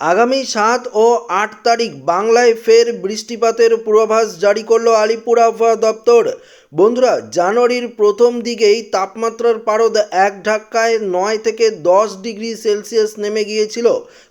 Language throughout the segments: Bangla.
আগামী সাত ও আট তারিখ বাংলায় ফের বৃষ্টিপাতের পূর্বাভাস জারি করল আলিপুর আবহাওয়া দপ্তর। বন্ধুরা, জানুয়ারির প্রথম দিকেই তাপমাত্রার পারদ এক ধাক্কায় নয় থেকে দশ ডিগ্রি সেলসিয়াস নেমে গিয়েছিল।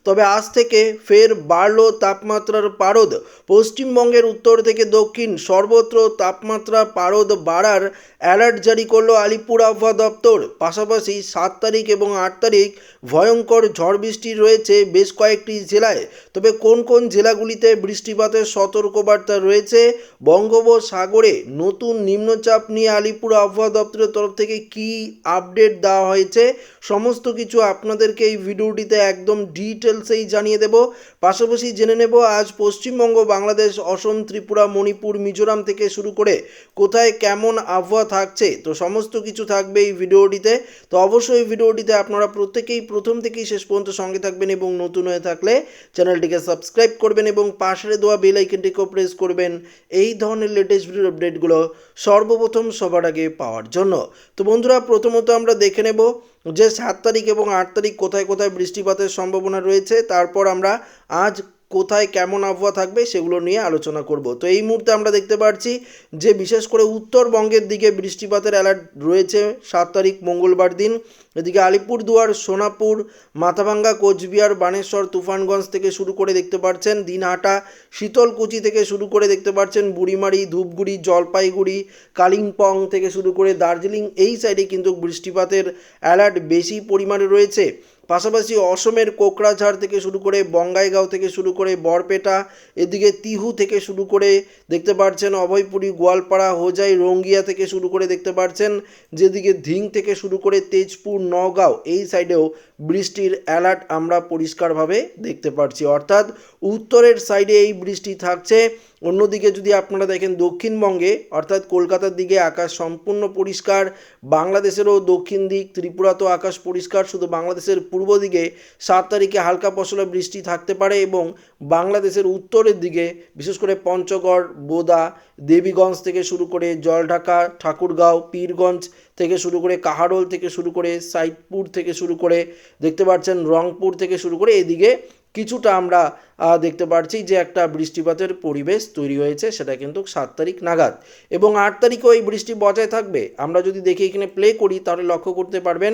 তবে আজ থেকে ফের বাড়লো তাপমাত্রার পারদ। পশ্চিমবঙ্গের উত্তর থেকে দক্ষিণ সর্বত্র তাপমাত্রা পারদ বাড়ার অ্যালার্ট জারি করল আলিপুর আবহাওয়া দপ্তর। পাশাপাশি সাত তারিখ এবং আট তারিখ ভয়ঙ্কর ঝড় বৃষ্টি রয়েছে বেশ কয়েকটি জেলায়। তবে কোন কোন জেলাগুলিতে বৃষ্টিপাতের সতর্কবার্তা রয়েছে? বঙ্গোপসাগরে নতুন নিম্নচাপ নিয়ে আলিপুর আবহাওয়া দপ্তরের তরফ থেকে কি আপডেট দেওয়া হয়েছে? সমস্ত কিছু আপনাদেরকে এই ভিডিওটিতে একদম ডিটেলসেই জানিয়ে দেব। পাশাপাশি জেনে নেব, আজ পশ্চিমবঙ্গ, বাংলাদেশ, অসম, ত্রিপুরা, মণিপুর, মিজোরাম থেকে শুরু করে কোথায় কেমন আবহাওয়া থাকছে, তো সমস্ত কিছু থাকবে এই ভিডিওটিতে। তো অবশ্যই ভিডিওটিতে আপনারা প্রত্যেকেই প্রথম থেকেই শেষ পর্যন্ত সঙ্গে থাকবেন এবং নতুন হয়ে থাকলে চ্যানেলটিকে সাবস্ক্রাইব করবেন এবং পাশের দেওয়া বেল আইকনটিকেও প্রেস করবেন। এই ধরনের লেটেস্ট ভিডিও আপডেটগুলো সর্বপ্রথম সবার আগে পাওয়ার জন্য। তো বন্ধুরা, প্রথমত আমরা দেখে নেব যে সাত তারিখ এবং আট তারিখ কোথায় কোথায় বৃষ্টিপাতের সম্ভাবনা রয়েছে তারপর আমরা আজ কোথায় কেমন আবহাওয়া থাকবে সেগুলো নিয়ে আলোচনা করব। তো এই মুহূর্তে আমরা দেখতে পাচ্ছি যে বিশেষ করে উত্তরবঙ্গের দিকে বৃষ্টিপাতের অ্যালার্ট রয়েছে। সাত তারিখ মঙ্গলবার দিন। এদিকে আলিপুরদুয়ার, সোনাপুর, মাথাভাঙ্গা, কোচবিহার, বানেশ্বর, তুফানগঞ্জ থেকে শুরু করে দেখতে পাচ্ছেন দিনহাটা, শীতলকুচি থেকে শুরু করে দেখতে পাচ্ছেন বুড়িমারি, ধূপগুড়ি, জলপাইগুড়ি, কালিম্পং থেকে শুরু করে দার্জিলিং এই সাইডে কিন্তু বৃষ্টিপাতের অ্যালার্ট বেশি পরিমাণে রয়েছে। পাশাপাশি অসমের কোকরাঝাড় থেকে শুরু করে বঙ্গাইগাঁও থেকে শুরু করে বরপেটা, এদিকে তিহু থেকে শুরু করে দেখতে পাচ্ছেন অভয়পুরি, গোয়ালপাড়া, হোজাই, রঙ্গিয়া থেকে শুরু করে দেখতে পাচ্ছেন যেদিকে ধিং থেকে শুরু করে তেজপুর, নগাঁও এই সাইডেও বৃষ্টির অ্যালার্ট আমরা পরিষ্কারভাবে দেখতে পাচ্ছি অর্থাৎ উত্তরের সাইডে এই বৃষ্টি থাকছে। অন্যদিকে যদি আপনারা দেখেন দক্ষিণবঙ্গে, অর্থাৎ কলকাতার দিকে আকাশ সম্পূর্ণ পরিষ্কার, বাংলাদেশেরও দক্ষিণ দিক, ত্রিপুরাতেও আকাশ পরিষ্কার, শুধু বাংলাদেশের পূর্ব দিকে সাত তারিখে হালকা পশলা বৃষ্টি থাকতে পারে এবং বাংলাদেশের উত্তরের দিকে, বিশেষ করে পঞ্চগড়, বোদা, দেবীগঞ্জ থেকে শুরু করে জলঢাকা, ঠাকুরগাঁও, পীরগঞ্জ থেকে শুরু করে কাহারোল থেকে শুরু করে সাইদপুর থেকে শুরু করে, দেখতে পাচ্ছেন রংপুর থেকে শুরু করে এদিকে কিছুটা আমরা দেখতে পাচ্ছি যে একটা বৃষ্টিপাতের পরিবেশ তৈরি হয়েছে, সেটা কিন্তু সাত তারিখ নাগাদ। এবং আট তারিখেও এই বৃষ্টি বজায় থাকবে। আমরা যদি দেখি এখানে প্লে করি, তাহলে লক্ষ্য করতে পারবেন,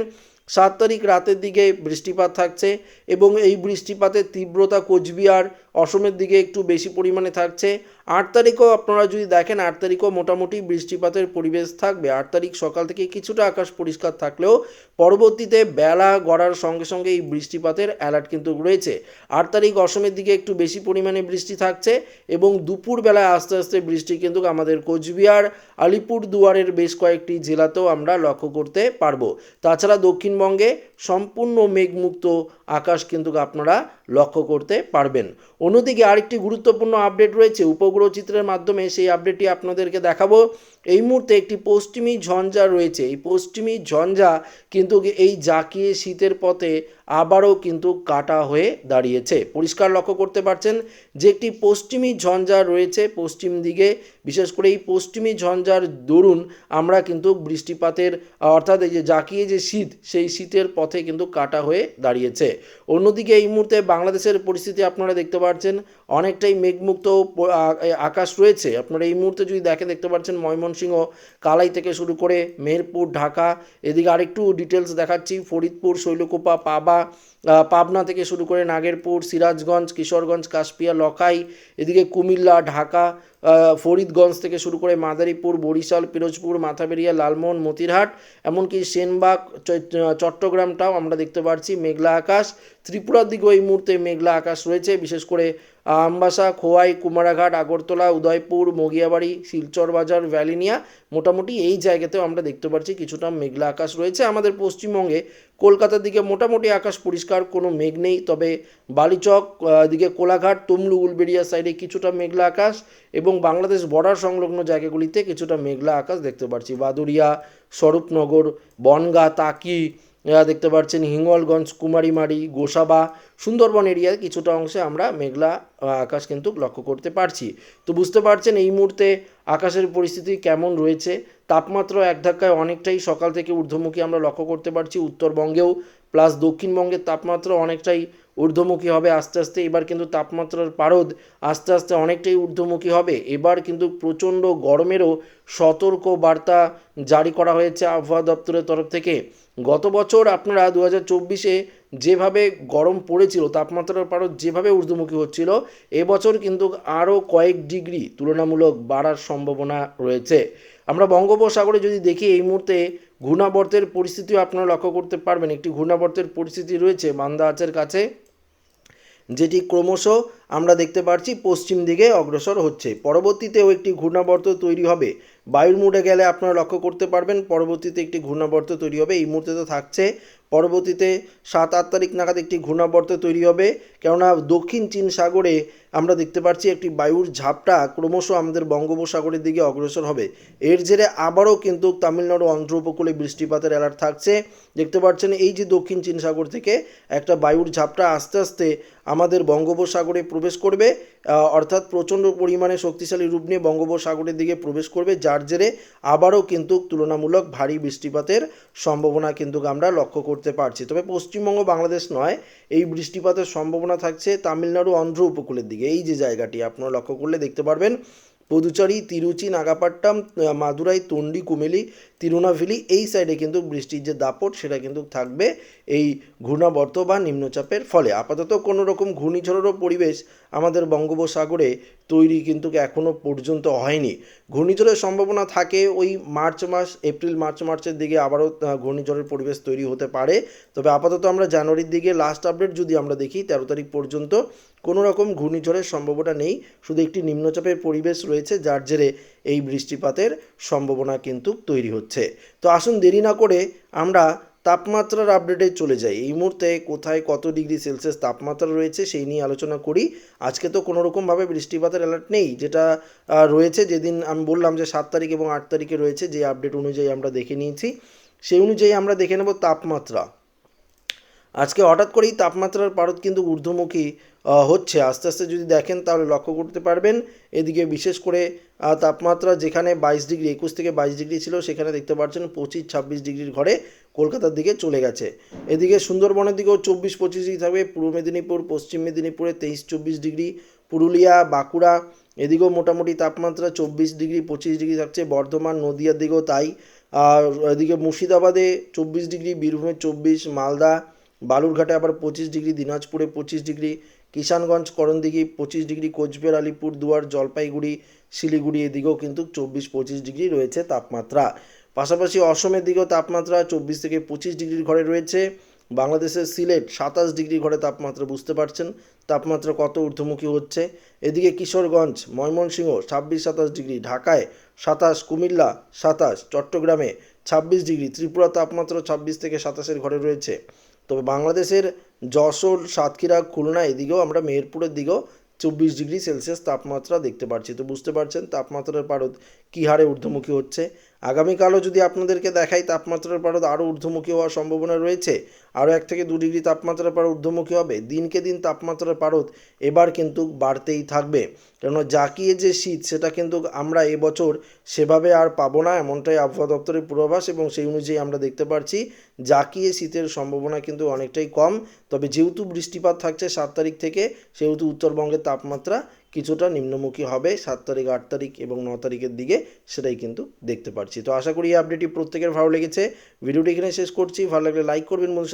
সাত তারিখ রাতের দিকে বৃষ্টিপাত থাকছে এবং এই বৃষ্টিপাতের তীব্রতা কোচবিহার অসমের দিকে একটু বেশি পরিমাণে থাকছে। আট তারিখও আপনারা যদি দেখেন, আট তারিখও মোটামুটি বৃষ্টিপাতের পরিবেশ থাকবে। আট তারিখ সকাল থেকে কিছুটা আকাশ পরিষ্কার থাকলেও পরবর্তীতে বেলা গড়ার সঙ্গে সঙ্গে এই বৃষ্টিপাতের অ্যালার্ট কিন্তু রয়েছে। আট তারিখ অসমের দিকে একটু বেশি পরিমাণে বৃষ্টি থাকছে এবং দুপুরবেলায় আস্তে আস্তে বৃষ্টি কিন্তু আমাদের কোচবিহার আলিপুর দুয়ারের বেশ কয়েকটি জেলাতেও আমরা লক্ষ্য করতে পারব। তাছাড়া দক্ষিণবঙ্গে সম্পূর্ণ মেঘমুক্ত আকাশ কিন্তু আপনারা লক্ষ্য করতে পারবেন। অন্যদিকে আরেকটি গুরুত্বপূর্ণ আপডেট রয়েছে। উপগ্রহ চিত্রের মাধ্যমে সেই আপডেটটি আপনাদেরকে দেখাবো। এই মুহূর্তে একটি পশ্চিমী ঝঞ্ঝা রয়েছে। এই পশ্চিমী ঝঞ্ঝা কিন্তু এই জাকিয়ে শীতের পথে আবারও কিন্তু কাটা হয়ে দাঁড়িয়েছে। পরিষ্কার লক্ষ্য করতে পারছেন যে একটি পশ্চিমী ঝঞ্ঝা রয়েছে পশ্চিম দিকে। বিশেষ করে এই পশ্চিমী ঝঞ্ঝার দরুন আমরা কিন্তু বৃষ্টিপাতের, অর্থাৎ এই যে জাকিয়ে যে শীত, সেই শীতের পথে কিন্তু কাটা হয়ে দাঁড়িয়েছে। অন্যদিকে এই মুহূর্তে বাংলাদেশের পরিস্থিতি আপনারা দেখতে পাচ্ছেন অনেকটাই মেঘমুক্ত আকাশ রয়েছে। আপনারা এই মুহূর্তে যদি দেখে দেখতে পাচ্ছেন, ময়মনসিংহ, কালাই থেকে শুরু করে মেহেরপুর, ঢাকা, এদিকে আরেকটু ডিটেলস দেখাচ্ছি। ফরিদপুর, শৈলকুপা, পাবা পাবনা থেকে শুরু করে নাগেরপুর, সিরাজগঞ্জ, কিশোরগঞ্জ, কাশপিয়া লকাই এদিকে কুমিল্লা, ঢাকা ফরিদগঞ্জ থেকে শুরু করে মাদারীপুর, বরিশাল, পিরোজপুর, মাথাবেরিয়া, লালমোহন, মতিরহাট, এমনকি সেনবাগ চট্টগ্রামটাও আমরা দেখতে পাচ্ছি মেঘলা আকাশ। ত্রিপুরার দিকেও এই মুহূর্তে মেঘলা আকাশ রয়েছে, বিশেষ করে আমবাসা, খোয়াই, কুমারাঘাট, আগরতলা, উদয়পুর, মগিয়াবাড়ি, শিলচর বাজার, ভ্যালিনিয়া। মোটামুটি এই জায়গাতেও আমরা দেখতে পাচ্ছি কিছুটা মেঘলা আকাশ রয়েছে। আমাদের পশ্চিমবঙ্গে কলকাতার দিকে মোটামুটি আকাশ পরিষ্কার, কোনো মেঘ নেই। তবে বালিচক এদিকে দিকে কোলাঘাট, তুমলু, উলবেড়িয়া সাইডে কিছুটা মেঘলা আকাশ এবং বাংলাদেশ বর্ডার সংলগ্ন জায়গাগুলিতে কিছুটা মেঘলা আকাশ দেখতে পাচ্ছি বাদুরিয়া স্বরূপনগর, বনগা, তাকি দেখতে পাচ্ছেন হিঙ্গলগঞ্জ, কুমারীমারি, গোসাবা, সুন্দরবন এরিয়ার কিছুটা অংশে আমরা মেঘলা আকাশ কিন্তু লক্ষ্য করতে পারছি। তো বুঝতে পারছেন এই মুহূর্তে আকাশের পরিস্থিতি কেমন রয়েছে? তাপমাত্রা এক ধাক্কায় অনেকটাই সকাল থেকে ঊর্ধ্বমুখী আমরা লক্ষ্য করতে পারছি। উত্তরবঙ্গেও প্লাস দক্ষিণবঙ্গের তাপমাত্রা অনেকটাই ঊর্ধ্বমুখী হবে আস্তে আস্তে। এবার কিন্তু তাপমাত্রার পারদ আস্তে আস্তে অনেকটাই ঊর্ধ্বমুখী হবে। এবার কিন্তু প্রচণ্ড গরমেরও সতর্ক বার্তা জারি করা হয়েছে আবহাওয়া দপ্তরের তরফ থেকে। গত বছর আপনারা দু হাজার চব্বিশে যেভাবে গরম পড়েছিল, তাপমাত্রার পারদ যেভাবে ঊর্ধ্বমুখী হচ্ছিল, এবছর কিন্তু আরও কয়েক ডিগ্রি তুলনামূলক বাড়ার সম্ভাবনা রয়েছে। আমরা বঙ্গোপসাগরে যদি দেখি, এই মুহূর্তে ঘূর্ণাবর্তের পরিস্থিতিও আপনারা লক্ষ্য করতে পারবেন। একটি ঘূর্ণাবর্তের পরিস্থিতি রয়েছে মান্দা আচের কাছে, যেটি ক্রমশ আমরা দেখতে পাচ্ছি পশ্চিম দিকে অগ্রসর হচ্ছে। পরবর্তীতেও একটি ঘূর্ণাবর্ত তৈরি হবে। বায়ুর মুডে গেলে আপনারা লক্ষ্য করতে পারবেন, পরবর্তীতে একটি ঘূর্ণাবর্ত তৈরি হবে। এই মুহূর্তে তো থাকছে পরবর্তীতে সাত, আট তারিখ নাগাদ একটি ঘূর্ণাবর্ত তৈরি হবে। কেননা দক্ষিণ চীন সাগরে আমরা দেখতে পাচ্ছি একটি বায়ুর ঝাপটা ক্রমশ আমাদের বঙ্গোপসাগরের দিকে অগ্রসর হবে। এর জেরে আবারও কিন্তু তামিলনাড়ু অন্ধ্র উপকূলে বৃষ্টিপাতের অ্যালার্ট থাকছে। দেখতে পাচ্ছেন এই যে দক্ষিণ চীন সাগর থেকে একটা বায়ুর ঝাপটা আস্তে আস্তে আমাদের বঙ্গোপসাগরে প্রবেশ করবে। অর্থাৎ প্রচণ্ড পরিমাণে শক্তিশালী রূপ নিয়ে বঙ্গোপসাগরের দিকে প্রবেশ করবে, যার জেরে আবারও কিন্তু তুলনামূলক ভারী বৃষ্টিপাতের সম্ভাবনা কিন্তু আমরা লক্ষ্য করতে পারছি। তবে পশ্চিমবঙ্গ বাংলাদেশ নয়, এই বৃষ্টিপাতের সম্ভাবনা থাকছে তামিলনাড়ু, অন্ধ্র উপকূলের দিকে। এই যে জায়গাটি, আপনারা লক্ষ্য করলে দেখতে পারবেন পুদুচেরি, তিরুচি, নাগাপাট্টাম মাদুরাই, তন্ডি কুমেলি তিরুনাভেলি এই সাইডে কিন্তু বৃষ্টির যে দাপট সেটা কিন্তু থাকবে এই ঘূর্ণাবর্ত বা নিম্নচাপের ফলে। আপাতত কোনো রকম ঘূর্ণিঝড়েরও পরিবেশ আমাদের বঙ্গোপসাগরে তৈরি কিন্তু এখনও পর্যন্ত হয়নি। ঘূর্ণিঝড়ের সম্ভাবনা থাকে ওই মার্চ মাস, এপ্রিল, মার্চ মার্চের দিকে আবারও ঘূর্ণিঝড়ের পরিবেশ তৈরি হতে পারে। তবে আপাতত আমরা জানুয়ারির দিকে লাস্ট আপডেট যদি আমরা দেখি, তেরো তারিখ পর্যন্ত কোনো রকম ঘূর্ণিঝড়ের সম্ভাবনা নেই। শুধু একটি নিম্নচাপের পরিবেশ রয়েছে, যার জেরে এই বৃষ্টিপাতের সম্ভাবনা কিন্তু তৈরি হচ্ছে। তো আসুন দেরি না করে আমরা তাপমাত্রার আপডেটে চলে যাই। এই মুহূর্তে কোথায় কত ডিগ্রি সেলসিয়াস তাপমাত্রা রয়েছে সেই নিয়ে আলোচনা করি। আজকে তো কোনো রকমভাবে বৃষ্টিপাতের অ্যালার্ট নেই, যেটা রয়েছে যেদিন আমি বললাম যে সাত তারিখ এবং আট তারিখে রয়েছে যে আপডেট অনুযায়ী আমরা দেখে নিয়েছি। সেই অনুযায়ী আমরা দেখে নেব তাপমাত্রা। আজকে হঠাৎ করেই তাপমাত্রার পারদ কিন্তু ঊর্ধ্বমুখী হচ্ছে। আস্তে আস্তে যদি দেখেন তাহলে লক্ষ্য করতে পারবেন। এদিকে বিশেষ করে তাপমাত্রা যেখানে বাইশ ডিগ্রি, একুশ থেকে বাইশ ডিগ্রি ছিল, সেখানে দেখতে পাচ্ছেন পঁচিশ, ছাব্বিশ ডিগ্রির ঘরে কলকাতার দিকে চলে গেছে। এদিকে সুন্দরবনের দিকেও চব্বিশ, পঁচিশ ডিগ্রি থাকবে। পূর্ব মেদিনীপুর, পশ্চিম মেদিনীপুরে তেইশ, চব্বিশ ডিগ্রি। পুরুলিয়া, বাঁকুড়া, এদিকেও মোটামুটি তাপমাত্রা চব্বিশ ডিগ্রি, পঁচিশ ডিগ্রি থাকছে। বর্ধমান, নদিয়ার দিকেও তাই। আর এদিকে মুর্শিদাবাদে চব্বিশ ডিগ্রি, বীরভূমে চব্বিশ, মালদা, বালুরঘাটে আবার পঁচিশ ডিগ্রি, দিনাজপুরে পঁচিশ ডিগ্রি কিষানগঞ্জ, করণদিঘি, পঁচিশ ডিগ্রি কোচবিহার আলিপুর দুয়ার জলপাইগুড়ি, শিলিগুড়ি এদিকেও কিন্তু চব্বিশ, পঁচিশ ডিগ্রি রয়েছে তাপমাত্রা। পাশাপাশি অসমের দিকেও তাপমাত্রা চব্বিশ থেকে পঁচিশ ডিগ্রির ঘরে রয়েছে। বাংলাদেশের সিলেট, সাতাশ ডিগ্রি ঘরে তাপমাত্রা বুঝতে পারছেন। তাপমাত্রা কত ঊর্ধ্বমুখী হচ্ছে? এদিকে কিশোরগঞ্জ, ময়মনসিংহ, ছাব্বিশ, সাতাশ ডিগ্রি। ঢাকায় সাতাশ, কুমিল্লা সাতাশ, চট্টগ্রামে ছাব্বিশ ডিগ্রি, ত্রিপুরা তাপমাত্রা ছাব্বিশ থেকে সাতাশের ঘরে রয়েছে। তবে বাংলাদেশের যশোর, সাতক্ষীরা, খুলনা এদিকেও আমরা মেহেরপুরের দিকেও চব্বিশ ডিগ্রি সেলসিয়াস তাপমাত্রা দেখতে পাচ্ছি। তো বুঝতে পারছেন তাপমাত্রার পারদ কী হারে ঊর্ধ্বমুখী হচ্ছে? আগামীকালও যদি আপনাদেরকে দেখাই তাপমাত্রার পারদ আরও ঊর্ধ্বমুখী হওয়ার সম্ভাবনা রয়েছে আরও এক থেকে দু ডিগ্রি তাপমাত্রার পারদ ঊর্ধ্বমুখী হবে। দিনকে দিন তাপমাত্রার পারদ এবার কিন্তু বাড়তেই থাকবে। কেননা জাকিয়ে যে শীত, সেটা কিন্তু আমরা এবছর সেভাবে আর পাবো না, এমনটাই আবহাওয়া দপ্তরের পূর্বাভাস এবং সেই অনুযায়ী আমরা দেখতে পাচ্ছি জাকিয়ে শীতের সম্ভাবনা কিন্তু অনেকটাই কম, তবে যেহেতু বৃষ্টিপাত থাকছে সাত তারিখ থেকে, সেহেতু উত্তরবঙ্গের তাপমাত্রা কিছুটা নিম্নমুখী হবে। সাত তারিখ, আট তারিখ এবং ন তারিখের দিকে সেটাই কিন্তু দেখতে পাচ্ছি তো আশা করি এই আপডেটটি প্রত্যেকের ভালো লেগেছে। ভিডিওটি এখানে শেষ করছি। ভালো লাগলে লাইক করবেন বন্ধুর